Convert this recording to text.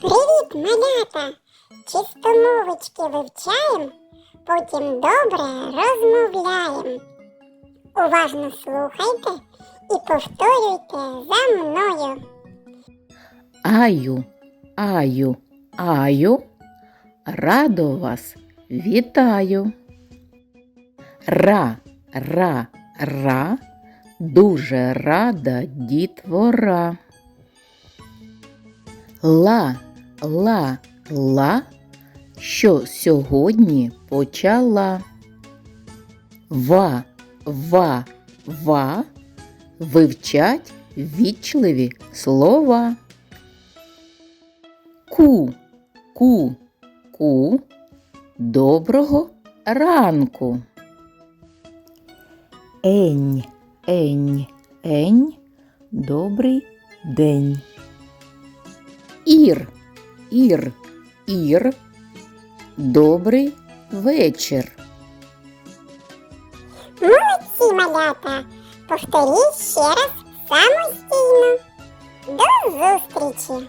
Привіт, малята! Чистомовочки вивчаємо, потім добре розмовляємо. Уважно слухайте і повторюйте за мною. Аю, аю, аю, радо вас вітаю. Ра, ра, ра, дуже рада дітвора. Ла, ла, ла, що сьогодні почала. Ва, ва, ва, вивчать вічливі слова. Ку, ку, ку, доброго ранку. Ень, ень, ень, добрий день. Ір, ір, ір, добрий вечір. Молодці, малята! Повторіть ще раз самостійно. До зустрічі!